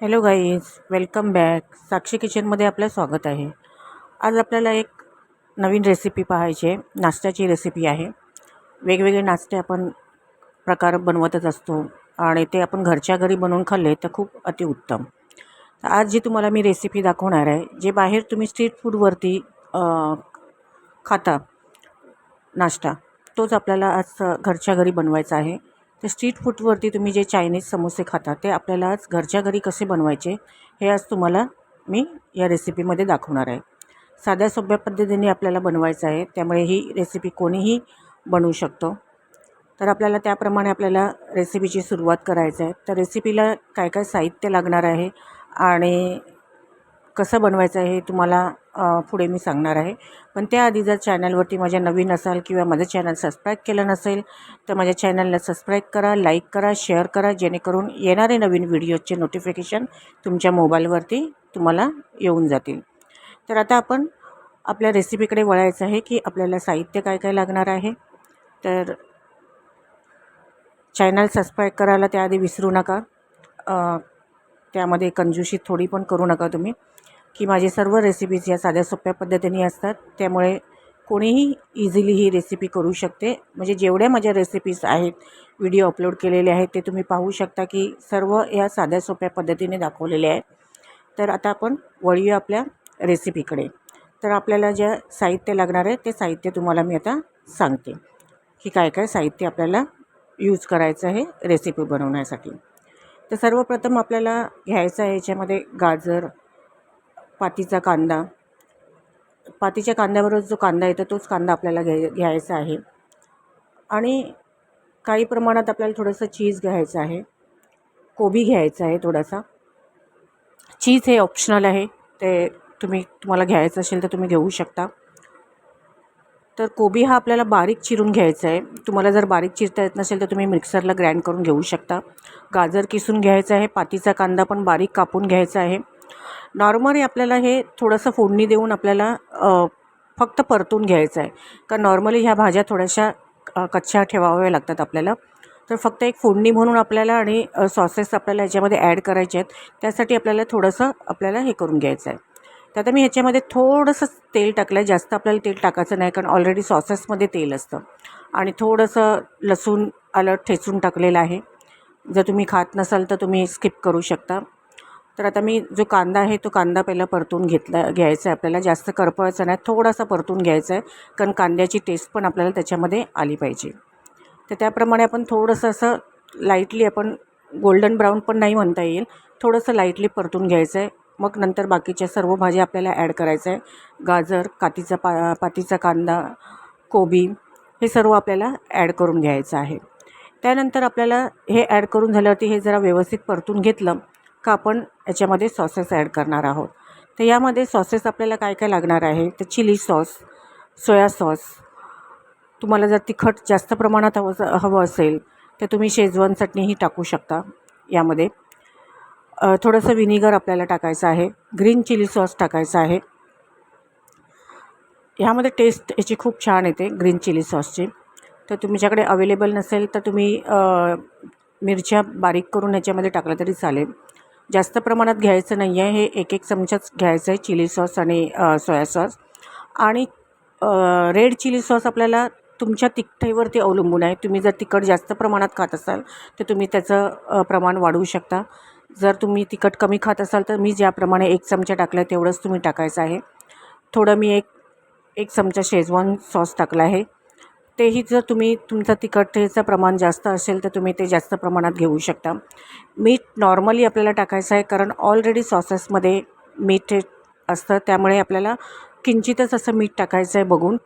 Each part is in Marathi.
Hello guys welcome back Sakshi किचनमध्ये आपलं स्वागत आहे. आज आपल्याला एक नवीन रेसिपी पाहायची आहे. नाश्त्याची रेसिपी आहे. वेगवेगळे नाश्ते आपण प्रकार बनवतच असतो आणि ते आपण घरच्या घरी बनवून खाल्ले तर खूप अतिउत्तम. आज जी तुम्हाला मी रेसिपी दाखवणार आहे जे बाहेर तुम्ही स्ट्रीट फूडवरती खाता नाश्ता तोच आपल्याला आज घरच्या घरी बनवायचा आहे. ते स्ट्रीट फूडवरती तुम्ही जे चायनीज समोसे खाता ते आपल्याला आज घरच्या घरी कसे बनवायचे हे आज तुम्हाला मी या रेसिपीमध्ये दाखवणार आहे. साध्या सोप्या पद्धतीने आपल्याला बनवायचं आहे त्यामुळे ही रेसिपी कोणीही बनवू शकतो. तर आपल्याला त्याप्रमाणे आपल्याला रेसिपीची सुरुवात करायचं आहे. तर रेसिपीला काय काय साहित्य लागणार आहे आणि कसं बनवायचं आहे हे तुम्हाला पुढे मी सांगणार आहे. पण त्याआधी जर चॅनलवरती माझ्या नवीन असाल किंवा माझं चॅनल सबस्क्राईब केलं नसेल तर माझ्या चॅनलला सबस्क्राईब करा लाईक करा शेअर करा जेणेकरून येणारे नवीन व्हिडिओचे नोटिफिकेशन तुमच्या मोबाईलवरती तुम्हाला येऊन जातील. तर आता आपण आपल्या रेसिपीकडे वळायचं आहे की आपल्याला साहित्य काय काय लागणार आहे. तर चॅनल सबस्क्राईब करायला त्याआधी विसरू नका. त्यामध्ये कंजूशी थोडी पण करू नका तुम्ही. की माझी सर्व रेसिपीज या साध्या सोप्या पद्धतीने असतात. त्यामुळे कोणीही इझिली ही रेसिपी करू शकते. म्हणजे जेवढ्या माझ्या रेसिपीज आहेत व्हिडिओ अपलोड केलेले आहेत ते तुम्ही पाहू शकता की सर्व या साध्या सोप्या पद्धतीने दाखवलेले आहे तर आता आपण वळूया आपल्या रेसिपीकडे तर आपल्याला ज्या साहित्य लागणार आहे ते साहित्य तुम्हाला मी आता सांगते. की काय काय साहित्य आपल्याला यूज करायचं आहे रेसिपी बनवण्यासाठी. तर सर्वप्रथम आपल्याला घ्यायचं आहे याच्यामध्ये गाजर पातीचा कांदा. पातीच्या कांद्याबरोबर जो कांदा येतो तोच कांदा आपल्याला घ्याय घ्यायचा आहे. आणि काही प्रमाणात आपल्याला थोडंसं चीज घ्यायचं आहे. कोबी घ्यायचा आहे थोडासा. चीज हे ऑप्शनल आहे. ते तुम्ही तुम्हाला घ्यायचं असेल तर तुम्ही घेऊ शकता. तर कोबी हा आपल्याला बारीक चिरून घ्यायचा आहे. तुम्हाला जर बारीक चिरता येत नसेल तर तुम्ही मिक्सरला ग्राइंड करून घेऊ शकता. गाजर किसून घ्यायचं आहे. पातीचा कांदा पण बारीक कापून घ्यायचा आहे. नॉर्मली आपल्याला हे थोडंसं फोडणी देऊन आपल्याला फक्त परतून घ्यायचं आहे. कारण नॉर्मली ह्या भाज्या थोड्याशा कच्च्या ठेवाव्या लागतात आपल्याला. तर फक्त एक फोडणी म्हणून आपल्याला आणि सॉसेस आपल्याला ह्याच्यामध्ये ॲड करायचे आहेत त्यासाठी आपल्याला थोडंसं आपल्याला हे करून घ्यायचं आहे. तर आता मी ह्याच्यामध्ये थोडंसं तेल टाकलं आहे जास्त आपल्याला तेल टाकायचं नाही कारण ऑलरेडी सॉसेसमध्ये तेल असतं. आणि थोडंसं लसूण आलं ठेचून टाकलेलं आहे. जर तुम्ही खात नसाल तर तुम्ही स्किप करू शकता. तर आता मी जो कांदा आहे तो कांदा पहिला परतून घेतला घ्यायचा आहे आपल्याला. जास्त करपवायचा नाही थोडासा परतून घ्यायचा आहे कारण कांद्याची टेस्ट पण आपल्याला त्याच्यामध्ये आली पाहिजे. तर त्याप्रमाणे आपण थोडंसं असं लाईटली आपण गोल्डन ब्राऊन पण नाही म्हणता येईल थोडंसं लाईटली परतून घ्यायचं आहे. मग नंतर बाकीच्या सर्व भाज्या आपल्याला ॲड करायचं आहे. गाजर कातीचा पा पातीचा कांदा कोबी हे सर्व आपल्याला ॲड करून घ्यायचं आहे. त्यानंतर आपल्याला हे ॲड करून झाल्यावरती हे जरा व्यवस्थित परतून घेतलं का आपण याच्यामध्ये सॉसेस ॲड करणार आहोत? तर यामध्ये सॉसेस आपल्याला काय काय लागणार आहे? तर चिली सॉस सोया सॉस तुम्हाला जर तिखट जास्त प्रमाणात हवं हवं असेल तर तुम्ही शेजवान चटणीही टाकू शकता यामध्ये. थोडंसं विनिगर आपल्याला टाकायचं आहे. ग्रीन चिली सॉस टाकायचा आहे. ह्यामध्ये टेस्ट याची खूप छान येते ग्रीन चिली सॉसची तर तुमच्याकडे अवेलेबल नसेल तर तुम्ही मिरच्या बारीक करून याच्यामध्ये टाकलं तरी चालेल. जास्त प्रमाणात घ्यायचं नाही आहे हे एक एक चमचाच घ्यायचं आहे चिली सॉस आणि सोया सॉस. आणि रेड चिली सॉस आपल्याला तुमच्या तिखटेवरती अवलंबून आहे. तुम्ही जर तिखट जास्त प्रमाणात खात असाल तर तुम्ही त्याचं प्रमाण वाढवू शकता. जर तुम्ही तिखट कमी खात असाल तर मी ज्याप्रमाणे एक चमचा टाकला आहे तेवढंच तुम्ही टाकायचं आहे. थोडं मी एक एक चमचा शेजवान सॉस टाकला आहे. तेही जर तुम्ही तुमचं तिखटतेचं प्रमाण जास्त असेल तर तुम्ही ते जास्त प्रमाणात घेऊ शकता. मीठ नॉर्मली आपल्याला टाकायचं आहे कारण ऑलरेडी सॉसेसमध्ये मीठ हे असतं. त्यामुळे आपल्याला किंचितच असं मीठ टाकायचं आहे बघून.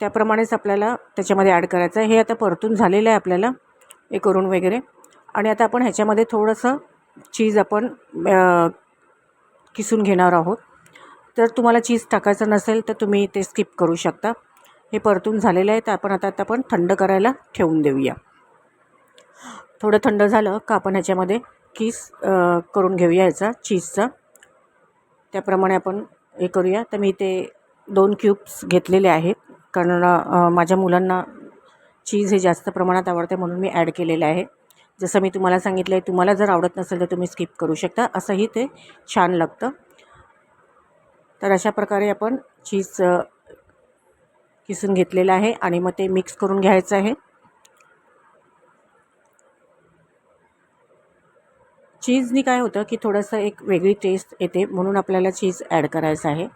त्याप्रमाणेच आपल्याला त्याच्यामध्ये ॲड करायचं आहे. हे आता परतून झालेलं आहे आपल्याला हे करून वगैरे. आणि आता आपण ह्याच्यामध्ये थोडंसं चीज आपण किसून घेणार आहोत. जर तुम्हाला चीज टाकायचं नसेल तर तुम्ही ते स्किप करू शकता. हे परतून झालेलं आहे तर आपण आता आता आपण थंड करायला ठेवून देऊया. थोडं थंड झालं का आपण ह्याच्यामध्ये किस करून घेऊया ह्याचा चीजचा. त्याप्रमाणे आपण हे करूया. तर मी ते दोन क्यूब्स घेतलेले आहेत. कारण माझ्या मुलांना चीज हे जास्त प्रमाणात आवडते म्हणून मी ॲड केलेलं आहे. जसं मी तुम्हाला सांगितलं आहे तुम्हाला जर आवडत नसेल तर तुम्ही स्किप करू शकता. असंही ते छान लागतं. तर अशा प्रकारे आपण चीज किसून घेतलेलं आहे आणि मग ते मिक्स करून घ्यायचं आहे. चीजनी काय होतं की थोडंसं एक वेगळी टेस्ट येते म्हणून आपल्याला चीज ॲड करायचं आहे.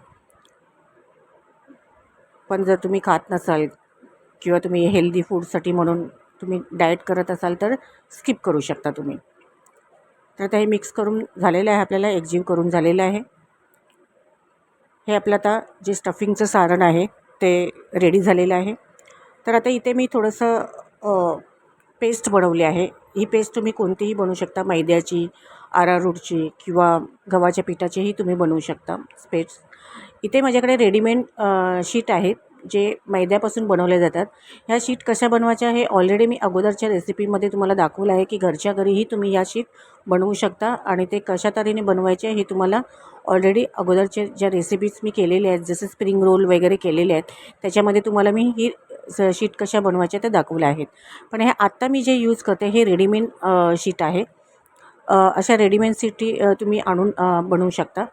पण जर तुम्ही खात नसाल किंवा तुम्ही हेल्दी फूडसाठी म्हणून तुम्ही डाएट करत असाल तर स्किप करू शकता तुम्ही. तर ते हे मिक्स करून झालेलं आहे आपल्याला एकजीव करून झालेलं आहे. हे आपलं आता जे स्टफिंगचं सारण आहे ते रेडी झालेलं आहे. तर आता इथे मी थोडंसं पेस्ट बनवली आहे. ही पेस्ट तुम्ही कोणतीही बनवू शकता. मैद्याची आरारूटची किंवा गव्हाच्या पिठाचीही तुम्ही बनवू शकता. पेस्ट इथे माझ्याकडे रेडीमेड शीट आहेत जे मैद्यापासून बनवले जातात ह्या शीट कशा बनवायच्या हे ऑलरेडी मी अगोदरच्या रेसिपीमध्ये तुम्हाला दाखवलं आहे की घरच्या घरीही तुम्ही ह्या शीट बनवू शकता आणि ते कशा तऱ्हेने बनवायचे हे तुम्हाला ऑलरेडी अगोदरच्या ज्या रेसिपीज मी केलेल्या आहेत जसे स्प्रिंग रोल वगैरे केलेले आहेत त्याच्यामध्ये तुम्हाला मी ही शीट कशा बनवायच्या त्या दाखवल्या आहेत. पण हे आत्ता मी जे यूज करते हे रेडीमेड शीट आहे. अशा रेडीमेड सीटी तुम्ही आणून बनवू शकता.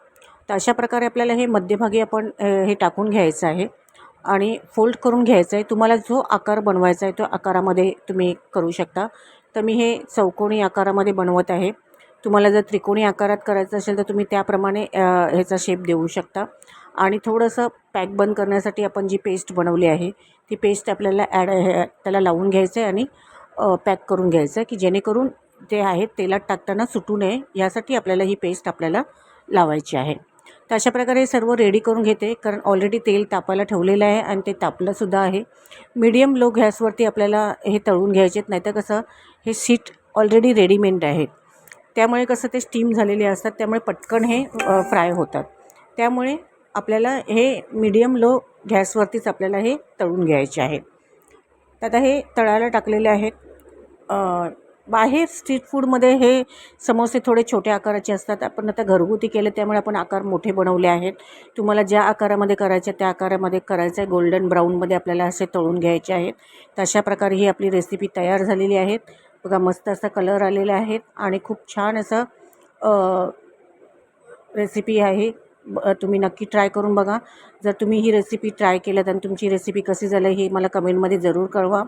तर अशा प्रकारे आपल्याला हे मध्यभागी आपण हे टाकून घ्यायचं आहे. आणि फोल्ड करून घ्यायचं आहे तुम्हाला जो आकार बनवायचा आहे तो आकारामध्ये तुम्ही करू शकता. तर मी हे चौकोनी आकारामध्ये बनवत आहे. तुम्हाला जर त्रिकोणी आकारात करायचं असेल तर तुम्ही त्याप्रमाणे ह्याचा शेप देऊ शकता. आणि थोडंसं पॅक बंद करण्यासाठी आपण जी पेस्ट बनवली आहे ती पेस्ट आपल्याला ॲड त्याला लावून घ्यायचं आहे आणि पॅक करून घ्यायचं आहे की जेणेकरून ते आहे तेलात टाकताना सुटू नये. यासाठी आपल्याला ही पेस्ट आपल्याला लावायची आहे. तर अशा प्रकारे सर्व रेडी करून घेते कारण ऑलरेडी तेल तापायला ठेवलेलं आहे आणि ते तापलंसुद्धा आहे. मीडियम लो गॅसवरती आपल्याला हे तळून घ्यायचे आहेत नाहीतर कसं हे सीट ऑलरेडी रेडीमेड आहेत त्यामुळे कसं ते स्टीम झालेले असतात त्यामुळे पटकन हे फ्राय होतात. त्यामुळे आपल्याला हे मीडियम लो गॅसवरतीच आपल्याला हे तळून घ्यायचे आहे. तर आता हे तळायला टाकलेले आहेत बाहेर स्ट्रीट फूडमध्ये हे समोसे थोडे छोट्या आकाराचे असतात. आपण आता घरगुती केले त्यामुळे आपण आकार मोठे बनवले आहेत. तुम्हाला ज्या आकारामध्ये करायचे त्या आकारामध्ये करायचं आहे गोल्डन ब्राऊनमध्ये आपल्याला असे तळून घ्यायचे आहेत. तशा प्रकारे ही आपली रेसिपी तयार झालेली आहेत. बघा मस्त असा कलर आलेला आहेत आणि खूप छान असं रेसिपी आहे. तुम्ही नक्की ट्राय करून बघा. जर तुम्ही ही रेसिपी ट्राय केलं तर तुमची रेसिपी कशी झाली ही मला कमेंटमध्ये जरूर कळवा.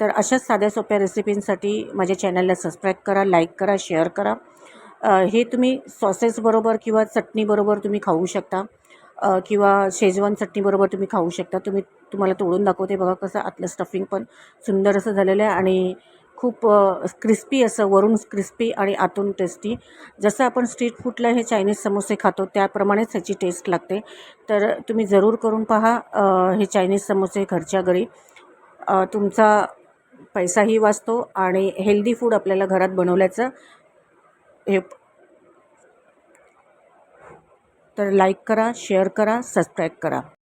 तर अशाच साध्या सोप्या रेसिपींसाठी माझ्या चॅनलला सबस्क्राईब करा लाईक करा शेअर करा. हे तुम्ही सॉसेसबरोबर किंवा चटणीबरोबर तुम्ही खाऊ शकता. किंवा शेजवान चटणीबरोबर तुम्ही खाऊ शकता. तुम्ही तुम्हाला तोडून दाखवते बघा कसं आतलं स्टफिंग पण सुंदर असं झालेलं आहे आणि खूप क्रिस्पी असं वरून क्रिस्पी आणि आतून टेस्टी जसं आपण स्ट्रीट फूडला हे चायनीज समोसे खातो त्याप्रमाणेच ह्याची टेस्ट लागते. तर तुम्ही जरूर करून पहा हे चायनीज समोसे घरच्या घरी. तुमचा पैसाही वाचतो आणि हेल्दी फूड आपल्याला घरात बनवल्याचं हे तर लाईक करा शेअर करा सबस्क्राईब करा.